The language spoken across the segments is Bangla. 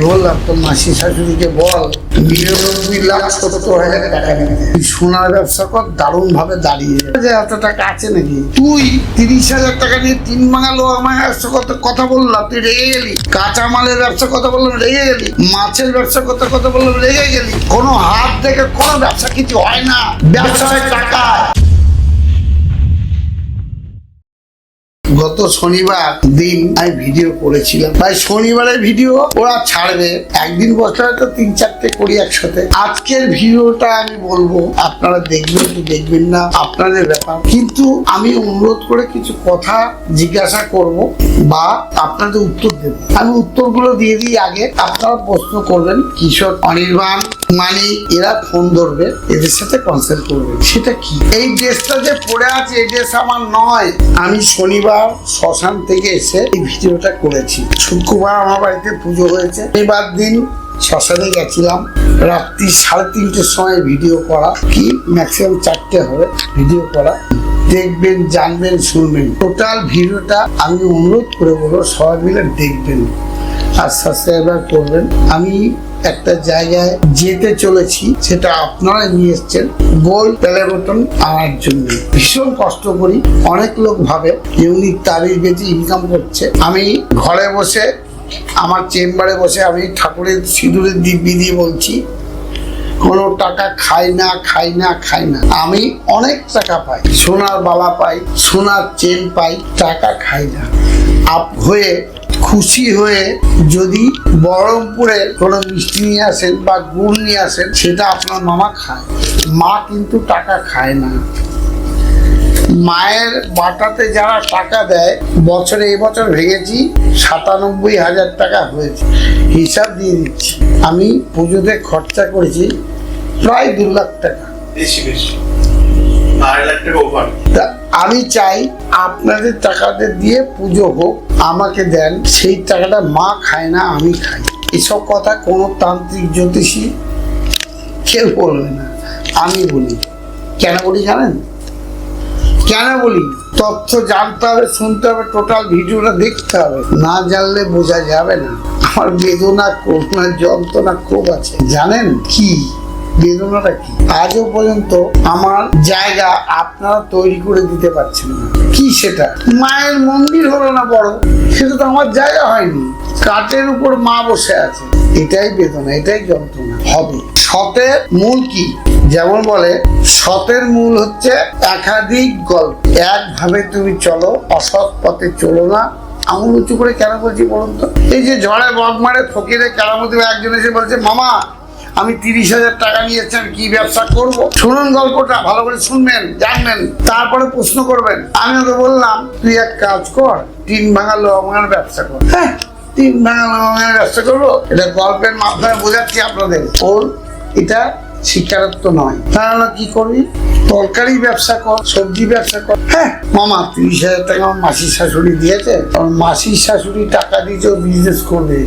বললাম মাসি শাশুড়িকে বল নিরানব্বই লাখ সত্তর হাজার টাকা সোনার ব্যবসা কর দারুণ ভাবে দাঁড়িয়ে এত টাকা আছে নাকি? তুই তিরিশ হাজার টাকা নিয়ে তিন বাঙালো আমার কত কথা বললাম, তুই রেগে গেলি। কাঁচা মালের ব্যবসা কথা বললাম, রেগে গেলি। মাছের ব্যবসা কথা কথা বললাম, রেগে গেলি। কোনো হাত দেখে কোনো ব্যবসা কিছু হয় না। ব্যবসা হয় টাকায় গত শনিবার দিন আমি ভিডিও করেছিলাম। তাই শনিবারের ভিডিও ওরা ছাড়বে। একদিন বসলে তো তিন চারটে করি একসাথে। আজকের ভিডিওটা আমি বলব, আপনারা দেখবেন কি দেখবেন না, আপনাদের ব্যাপার। কিন্তু আমি অনুরোধ করে কিছু কথা জিজ্ঞাসা করব বা আপনাদের উত্তর দেব। আমি উত্তরগুলো দিয়ে দিই আগে। আপনারা প্রশ্ন করবেন, কিশোর অনির্বাণ মানে এরা ফোন ধরবে, এদের সাথে কনসাল্ট করবে। সেটা কি? এই ড্রেসটা যে পরে আছে, এই ড্রেস আমার নয়। আমি শনিবার শ্মশান থেকে এসে এই ভিডিওটা করেছি। শুক্রবার আমার বাড়িতে পুজো হয়েছে। এবার দিন শ্মশানে গেছিলাম। রাত্রি সাড়ে তিনটের সময় ভিডিও করা। কি? ম্যাক্সিমাম চারটে হবে ভিডিও করা। দেখবেন, জানবেন, শুনবেন। টোটাল ভিডিওটা আমি অনুরোধ করে বলব, সবাই মিলে দেখবেন। আর সাবস্ক্রাইবার করবেন। আমি একটা জায়গায় যেতে চলেছি, সেটা আপনারা নিয়ে এসছেন। গোল প্লে বটন আনার জন্য। ভীষণ কষ্ট করি। অনেক লোক ভাবে উনি তাবিজ বেঁচে ইনকাম করছে। আমি ঘরে বসে, আমার চেম্বারে বসে আমি ঠাকুরের সিঁদুরের দিব্যি দিয়ে বলছি, কোনো টাকা খাই না খাই না খাই না। আমি অনেক টাকা পাই। সোনার বালা পাই, সোনার চেন পাই, টাকা খাই না। আপ হয়ে খুশি হয়ে যদি বহরমপুরে কোনো মিষ্টি নিয়ে আসেন বা গুড় নিয়ে আসেন, সেটা আপনার মামা খায়। মা কিন্তু টাকা খায় না। মায়ের বাটাতে যারা টাকা দেয়, বছরে এই বছর ভেঙেছি, সাতানব্বই হাজার টাকা হয়েছে। হিসাব দিয়ে দিচ্ছি। আমি পুজোতে খরচা করেছি প্রায় দু লাখ টাকা। বেশি বেশি। আমি চাই আপনাদের টাকাতে দিয়ে পুজো হোক, আমাকে দেন, সেই টাকাটা মা খায় না, আমি খাই। এসব কথা কোনো তান্ত্রিক জ্যোতিষী কেউ বলবে না। আমি বলি, কেন বলি জানেন? কেন বলি? তথ্য জানতে হবে, শুনতে হবে টোটাল ভিডিওটা দেখতে হবে। না জানলে বোঝা যাবে না। আমার বেদনা করুণা যন্ত্রণা খুব আছে। জানেন কি? বেদনাটা কি? আজও পর্যন্ত আমার জায়গা আপনারা তৈরি করে দিতে পারছেন না। কি সেটা? মায়ের মন্দির হলো না বড়? সেটা তো আমার জায়গা হয়নি। কাঠের উপর মা বসে আছে। এটাই বেদনা, এটাই যন্ত্রণা। হবে। সতের মূল কি? যেমন বলে, সতের মূল হচ্ছে একাধিক গল্প। একভাবে তুমি চলো, অসৎ পথে চলো না। আঙুল উঁচু করে কেন বলছি বলুন তো? এই যে ঝড়ে বক মারে ফকিরে কেরামতি একজন এসে বলছে, মামা আমি তিরিশ হাজার টাকা নিয়েছি, আমি কি ব্যবসা করব? শুনুন গল্পটা, ভালো করে শুনবেন, জানবেন, তারপরে প্রশ্ন করবেন। আমি ওকে বললাম, তুই এক কাজ কর, তিন ভাঙা লবঙ্গের ব্যবসা কর। হ্যাঁ তিন ভাঙা লবঙ্গের ব্যবসা করব? এটা গল্পের মাধ্যমে বোঝাচ্ছি আপনাদের। ওর এটা শিকারত্ব নয়। তাহলে কি করবি? তরকারি ব্যবসা কর, সবজি ব্যবসা কর। হ্যাঁ মামা, তিরিশ হাজার টাকা আমার মাসির শাশুড়ি দিয়েছে। কারণ মাসির শাশুড়ি টাকা দিয়েছে বিজনেস করবে।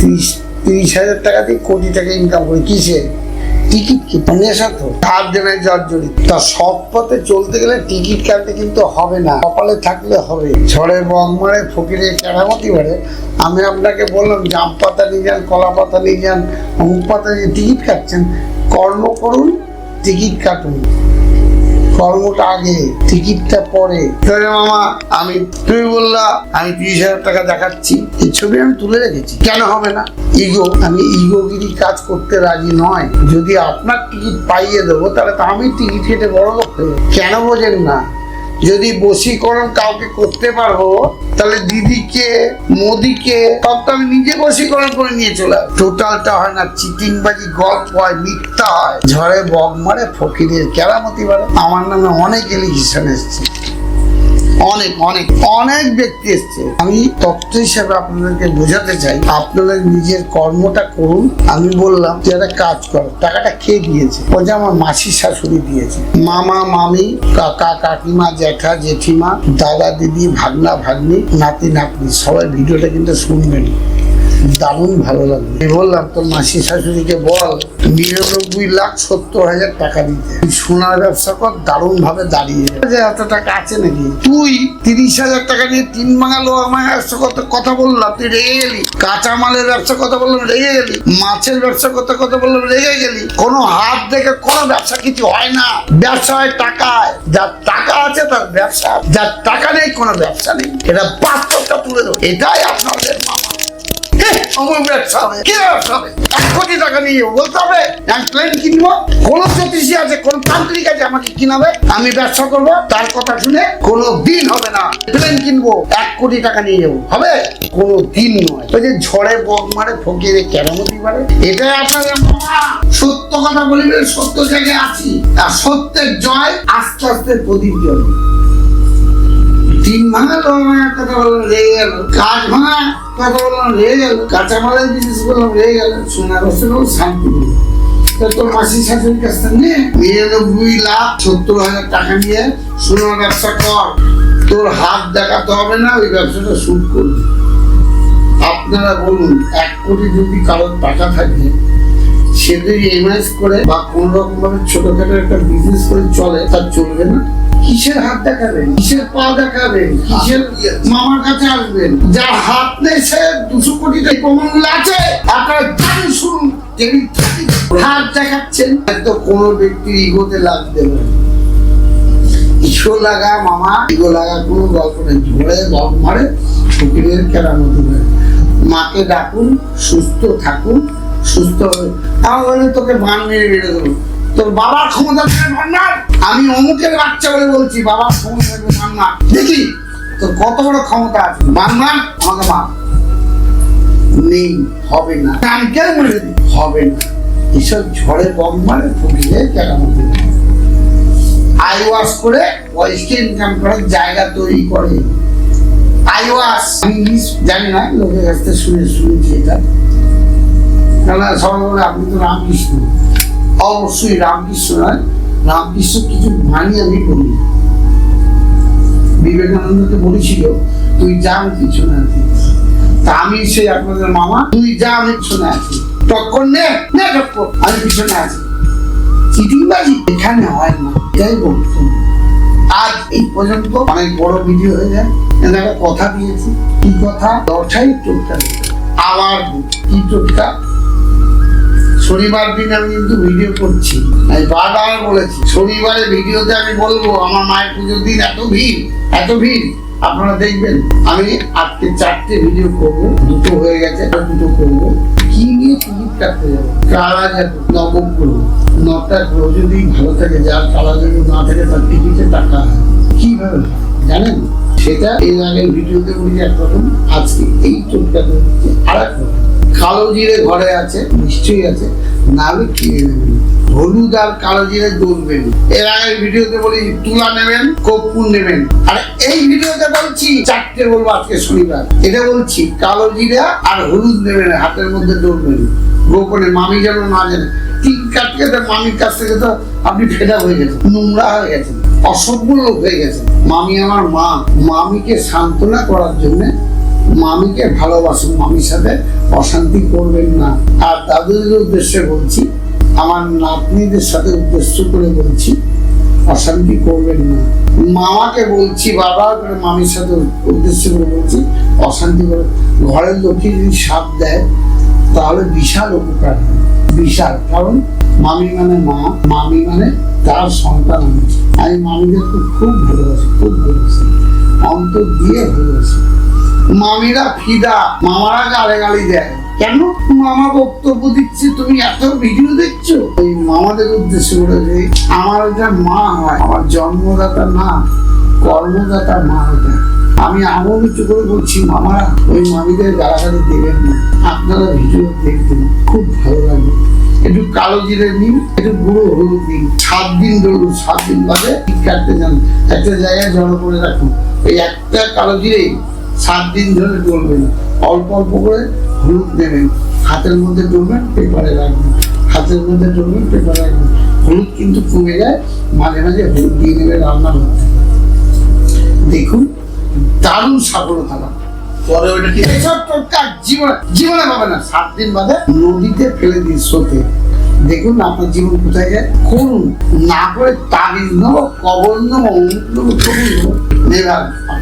তিরিশ তিরিশ হাজার টাকা দিয়ে কোটি টাকা ইনকাম করে। কিসে? টিকিট কি? নেশা তো ধার দেবে জর্জরি তা সৎ পথে চলতে গেলে টিকিট কাটতে কিন্তু হবে না। কপালে থাকলে হবে। ঝড়ে বং মারে, ফকিরে কেরামতি মারে আমি আপনাকে বললাম, জাম পাতা নিয়ে যান, কলা পাতা নিয়ে যান, অমুক পাতা নিয়ে টিকিট কাটছেন, কর্ম করুন টিকিট কাটুন। কর্মটা আগে টিকিটটা পরে। মামা আমি তুমি বললা আমি তিরিশ হাজার টাকা দেখাচ্ছি। এই ছবি আমি তুলে রেখেছি। কেন হবে না? ইগো আমি ইগোগিরি কাজ করতে রাজি নয়। যদি আপনার টিকিট পাইয়ে দেবো তাহলে তো আমি টিকিট কেটে বড় লোক হয়ে কেন বোঝেন না? যদি বশীকরণ কাউকে করতে পারব, তাহলে দিদিকে, মোদিকে সব তো আমি নিজে বশীকরণ করে নিয়ে চলে। টোটালটা হয় না, চিটিংবাজি, গল্প হয়, মিথ্যা হয়। ঝড়ে বগ মারে ফকিরের কেরামতি বাড়ে আমার নামে অনেক এলিগেশন এসছে। অনেক অনেক অনেক ব্যক্তি এসছে। আমি তত্ত্ব হিসাবে আপনাদেরকে বোঝাতে চাই আপনাদের নিজের কর্মটা করুন। আমি বললাম যে একটা কাজ করো, টাকাটা কে দিয়েছে? ও যে আমার মাসির শাশুড়ি দিয়েছে। মামা, মামি কাকা কাকিমা, জ্যাঠা, জেঠিমা, দাদা, দিদি, ভাগনা, ভাগ্নি, নাতি, নাতনি, সবাই ভিডিওটা কিন্তু শুনবেন। দারুণ ভালো লাগবে বললাম, তোর মাসি শাশুড়িকে বল, নিরানব্বই লাখ সত্তর হাজার টাকা দিতে। সোনার ব্যবসা কর দারুণ ভাবে দাঁড়িয়ে যে এত টাকা আছে নাকি? তুই তিরিশ হাজার টাকা নিয়ে তিন বাঙালো আমার কত, কথা বললাম, তুই রেগে গেলি। কাঁচা মালের ব্যবসা কথা বললাম, রেগে গেলি। মাছের ব্যবসা কথা কথা বললাম, রেগে গেলি। কোনো হাত দেখে কোনো ব্যবসা কিছু হয় না। ব্যবসা হয় টাকায়। যার টাকা আছে, তার ব্যবসা। যার টাকা নেই, কোনো ব্যবসা নেই। এটা বাস্তবটা তুলে দেবো। এটাই আপনাদের মামা। আমি ব্যবসা করব, তার কথা শুনে কোনো দিন হবে না। প্লেন কিনবো, এক কোটি টাকা নিয়ে যাব হবে? কোনো দিন নয়। ওই যে ঝড়ে বক মারে, ফকিরে কেরামতি মারে, এটাই আপনাদের সত্য কথা বলিবে সত্য জায়গায় আছি। আর সত্যের জয় আস্তে আস্তে প্রদীপ জ্বলে। তিন ভাঙা তো কথা বললাম, রেগে গেল। কাজ ভাঙা কথা বললাম, রেগে গেল। কাঁচামালের বিজনেস করলাম রেগে গেল। সোনার বস্ত্র শান্তি তোর মাসি শাশুড়ির কাছ থেকে নিরানব্বই লাখ সত্তর হাজার টাকা নিয়ে সোনার ব্যবসা কর। তোর হাত দেখাতে হবে না, ওই ব্যবসাটা শুট করবি। আপনারা বলুন, এক কোটি যদি কারোর টাকা থাকে, সে যদি এমএস করে বা কোন রকম ভাবে ছোটখাটো একটা বিজনেস করে চলে, তার চলবে না? কিসের হাত দেখাবেন? কিসের পা দেখাবেন? কিসের মামার কাছে আসবেন? যার হাত নেই, সে দুশো কোটি প্রমাণ আছে। আপনারা শুনুন হাত দেখাচ্ছেন তো কোনো ব্যক্তির ইগোতে লাভ দেবে না। ইসো লাগা মামা, ইগো লাগা কোনো গল্প নেই। ঝোড়ে গল্প মারে, ফকিরের কেরামতি করে। মাকে ডাকুন, সুস্থ থাকুন, সুস্থ হবে বলে তোকে বান মেরে বেড়ে দেবো তোর বাবার ক্ষমতা থাকে ভান্ডার? আমি অমুকের বাচ্চা বলে বলছি, বাবার ক্ষমতা থাকবে ভান্ডার। দেখি, তোর কত বড় ক্ষমতা আছে? বান্নার আমাকে মা নেই, হবে না। আমি কেন বলে হবে না। এসব ঝড়ে বম ফকিরের কেরামতি করে আই ওয়াশ করে পয়সা ইনকাম করার জায়গা তৈরি করে। Eye wash. আমি জানি না, লোকের কাছ থেকে শুনে শুনেছি এটা। কেননা সবাই বলে আপনি তো রামকৃষ্ণ। অবশ্যই রামকৃষ্ণ নয় রামকৃষ্ণ কিছু মানি আমি বলি না। বিবেকানন্দকে বলেছিল, তুই আমি পিছনে আছি। তা আমি সেই আপনাদের মামা, তুই যা, আমি পিছনে আছি। টক্কর নে নে টক্কর, আমি পিছনে আছি। চিটিংবাজি এখানে হয় না, এটাই বক্তব্য আজ এই পর্যন্ত অনেক বড় ভিডিও হয়ে যায় একটা কথা দিয়েছি। কি কথা? দশাই টোটকা। আবার কি টোটকা? শনিবার দিন আমি কিন্তু ভিডিও করছি। আমি বারবার বলেছি, শনিবারে ভিডিওতে আমি বলব, আমার মায়ের পুজোর দিন এত ভিড় এত ভিড়। আপনারা দেখবেন, আমি আজকে চারটে ভিডিও করব, দুটো হয়ে গেছে, আর দুটো করব। কি নিয়ে কাটতে যাব কারা যাব নবম করব নটা গ্রহ যদি ভালো থাকে, যার কালা যদি না থাকে, তার টিকিটে টাকা। কীভাবে জানেন? সেটা এর আগের ভিডিওতে বলি একরকম আজকে এই হচ্ছে আর এক রকম। কালো জিরে ঘরে আছে, নিশ্চয়ই আছে। নাহলে হলুদ আর কালো জিরে দৌড়বেন এর আগের ভিডিওতে বলি, তুলা নেবেন, কর্পূর নেবেন। আর এই ভিডিওতে বলছি, চারটে বলব আজকে শনিবার। এটা বলছি, কালো জিরা আর হলুদ নেবেন, হাতের মধ্যে দৌড়বেন গোপনে মামি যেন না জানে। তিন কাটকে তো মামির কাছ থেকে তো আপনি ফেটা হয়ে গেছেন, নোংরা হয়ে গেছেন অসভ্য লোক হয়ে গেছেন। মামি আমার মা। মামিকে সান্ত্বনা করার জন্য মামিকে ভালোবাসুন মামির সাথে অশান্তি করবেন না। আর তাদের উদ্দেশ্যে বলছি, আমার নাতনিদের সাথে উদ্দেশ্য করে বলছি, অশান্তি করবেন না। মামাকে বলছি বারবার করে মামির সাথে উদ্দেশ্য করে বলছি, অশান্তি করে ঘরের লক্ষ্মী যদি সাপ দেয়, তাহলে বিশাল উপকার বিশাল, কারণ মামি মানে মা, মামি মানে তার সন্তান আমি মামিদেরকে খুব ভালোবাসি খুব ভালোবাসি। অন্তর দিয়ে ভালোবাসি। মামিরা ফিদা, মামারা গালে গালি দেয়। কেন? মামা বক্তব্য দিচ্ছে, তুমি এত ভিডিও দেখছ? ওই মামাদের উদ্দেশ্য করে যে, আমার ওটা মা হয়, আমার জন্মদাতা না কর্মদাতা মা ওটা আমি আমল উঁচু করে বলছি, মামারা, ওই মামিদের গালাগালি দেবেন না। আপনারা ভিডিও দেখবেন, খুব ভালো লাগবে। একটু কালো জিরে নিন, একটু গুঁড়ো হলুদ দিন। সাত দিন ধরুন, সাত দিন বাদে ঠিক কাটতে যান। একটা জায়গায় জড়ো করে রাখুন। ওই একটা কালো জিরে সাত দিন ধরে ডলবেন অল্প অল্প করে হলুদ দেবেন। হাতের মধ্যে ডলবেন পেপারে রাখবেন। হাতের মধ্যে ডলবেন পেপারে রাখবেন। হলুদ কিন্তু কমে যায়, মাঝে মাঝে হলুদ দিয়ে নেবে রান্না করতে দেখুন, দারুণ সফলতা লাভ। দেখুন, আপনার জীবন কোথায় যায়? করুন। না করে তাবিজ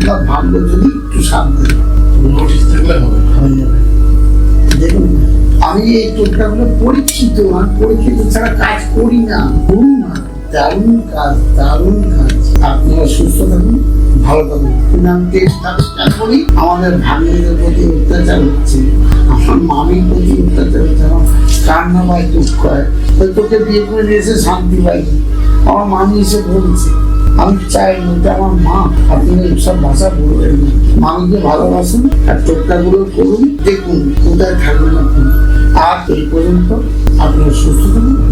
আপনার ভাগ্য যদি একটু সামনে নোটিশ থাকলে হয়ে যাবে। দেখুন আমি এই টোটকাগুলো পরীক্ষিত পরীক্ষিত ছাড়া কাজ করি না করুন না। দারুণ কাজ দারুণ কাজ। আপনারা সুস্থ থাকুন ভালো থাকুন। করি আমাদের ভাগ্যদের প্রতি অত্যাচার হচ্ছে। আমার মামির প্রতি কান্না পাই দুঃখ হয় তোকে বিয়ে করে দিয়েছে, শান্তি পাই আমার মামি এসে বলছে, আমি চাই যে আমার মা, আপনি এইসব ভাষা বলবেন না। মামিকে ভালোবাসুন আর টোটকাগুলো করুন, দেখুন কোথায় থাকবেন আপনি। আর এই পর্যন্ত আপনি সুস্থ থাকুন।